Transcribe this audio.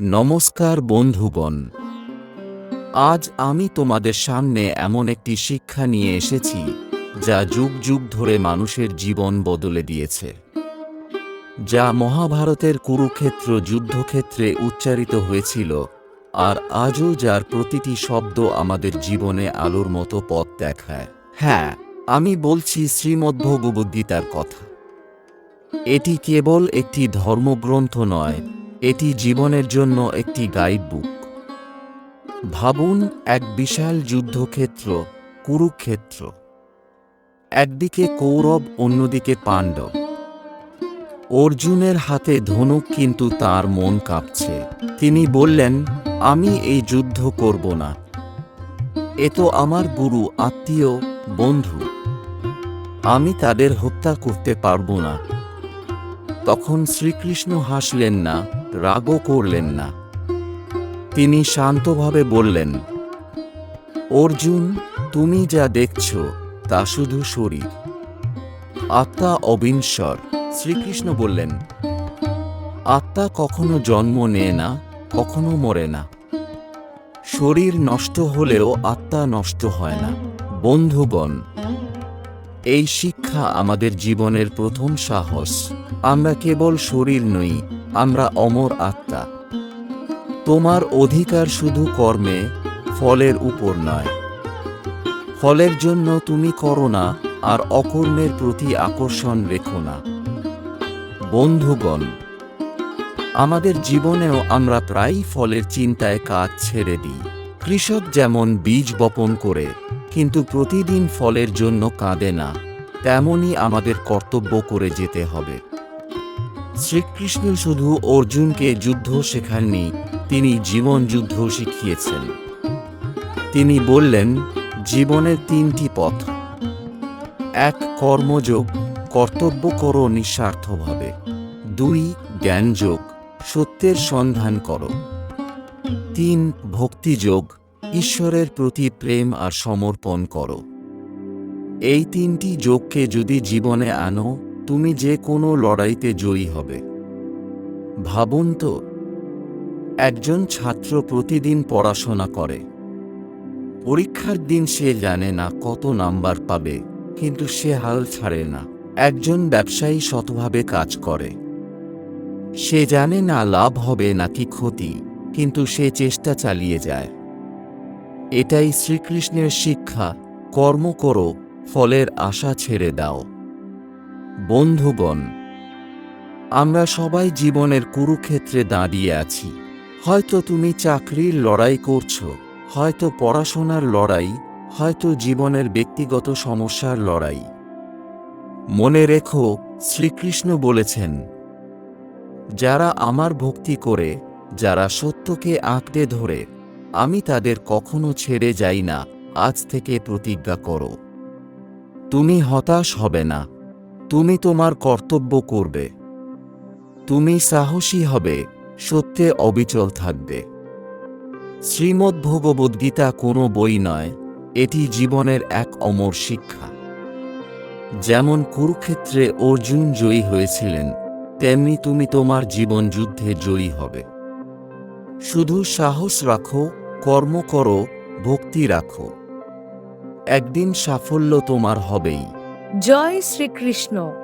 নমস্কার বন্ধুগণ আজ আমি তোমাদের সামনে এমন একটি শিক্ষা নিয়ে এসেছি, যা যুগ যুগ ধরে মানুষের জীবন বদলে দিয়েছে। যা মহাভারতের কুরুক্ষেত্র যুদ্ধক্ষেত্রে উচ্চারিত হয়েছিল, আর আজও যার প্রতিটি শব্দ আমাদের জীবনে আলোর মতো পথ দেখায়। হ্যাঁ আমি বলছি শ্রীমদ্ভগবদ্গীতার কথা। এটি কেবল একটি ধর্মগ্রন্থ নয় এটি জীবনের জন্য একটি গাইড বুক ভাবুন এক বিশাল যুদ্ধক্ষেত্র, কুরুক্ষেত্র। একদিকে কৌরব, অন্যদিকে পাণ্ডব। অর্জুনের হাতে ধনুক কিন্তু তার মন কাঁপছে। তিনি বললেন, আমি এই যুদ্ধ করব না। এ তো আমার গুরু, আত্মীয়, বন্ধু। আমি তাদের হত্যা করতে পারব না। তখন শ্রীকৃষ্ণ হাসলেন না। রাগও করলেন না। তিনি শান্তভাবে বললেন, অর্জুন, তুমি যা দেখছ তা শুধু শরীর। আত্মা অবিনশ্বর। শ্রীকৃষ্ণ বললেন, আত্মা কখনো জন্ম নেয় না, কখনো মরে না। শরীর নষ্ট হলেও আত্মা নষ্ট হয় না। বন্ধুগণ, এই শিক্ষা আমাদের জীবনের প্রথম সাহস। আমরা কেবল শরীর নই আমরা অমর আত্মা। তোমার অধিকার শুধু কর্মে, ফলের উপর নয়। ফলের জন্য তুমি করো না আর অকর্মের প্রতি আকর্ষণ রেখো না। বন্ধুগণ, আমাদের জীবনেও আমরা প্রায়ই ফলের চিন্তায় কাজ ছেড়ে দিই। কৃষক যেমন বীজ বপন করে, কিন্তু প্রতিদিন ফলের জন্য কাঁদে না তেমনই আমাদের কর্তব্য করে যেতে হবে। শ্রীকৃষ্ণ শুধু অর্জুনকে যুদ্ধ শেখাননি, তিনি জীবন যুদ্ধ শিখিয়েছেন। তিনি বললেন, জীবনের তিনটি পথ। এক, কর্মযোগ, কর্তব্য করো নিঃস্বার্থভাবে। দুই, জ্ঞানযোগ, সত্যের সন্ধান করো। তিন, ভক্তিযোগ, ঈশ্বরের প্রতি প্রেম আর সমর্পণ করো। এই তিনটি যোগকে যদি জীবনে আনো তুমি যে কোনো লড়াইতে জয়ী হবে। ভাবুন তো, একজন ছাত্র প্রতিদিন পড়াশোনা করে। পরীক্ষার দিন সে জানে না কত নাম্বার পাবে, কিন্তু সে হাল ছাড়ে না। একজন ব্যবসায়ী শতভাবে কাজ করে। সে জানে না লাভ হবে নাকি ক্ষতি, কিন্তু সে চেষ্টা চালিয়ে যায়। এটাই শ্রীকৃষ্ণের শিক্ষা, কর্ম করো, ফলের আশা ছেড়ে দাও। বন্ধুগণ, আমরা সবাই জীবনের কুরুক্ষেত্রে দাঁড়িয়ে আছি। হয়তো তুমি চাকরির লড়াই করছ, হয়তো পড়াশোনার লড়াই, হয়তো জীবনের ব্যক্তিগত সমস্যার লড়াই। মনে রেখো, শ্রীকৃষ্ণ বলেছেন, যারা আমার ভক্তি করে, যারা সত্যকে আঁকড়ে ধরে, আমি তাদের কখনো ছেড়ে যাই না, আজ থেকে প্রতিজ্ঞা করো। তুমি হতাশ হবে না তুমি তোমার কর্তব্য করবে। তুমি সাহসী হবে, সত্যে অবিচল থাকবে। শ্রীমদ্ ভগবদ্গীতা কোনো বই নয়, এটি জীবনের এক অমর শিক্ষা। যেমন কুরুক্ষেত্রে অর্জুন জয়ী হয়েছিলেন, তেমনি তুমি তোমার জীবন যুদ্ধে জয়ী হবে। শুধু সাহস রাখো, কর্ম করো, ভক্তি রাখো। একদিন সাফল্য তোমার হবেই। জয় শ্রীকৃষ্ণ।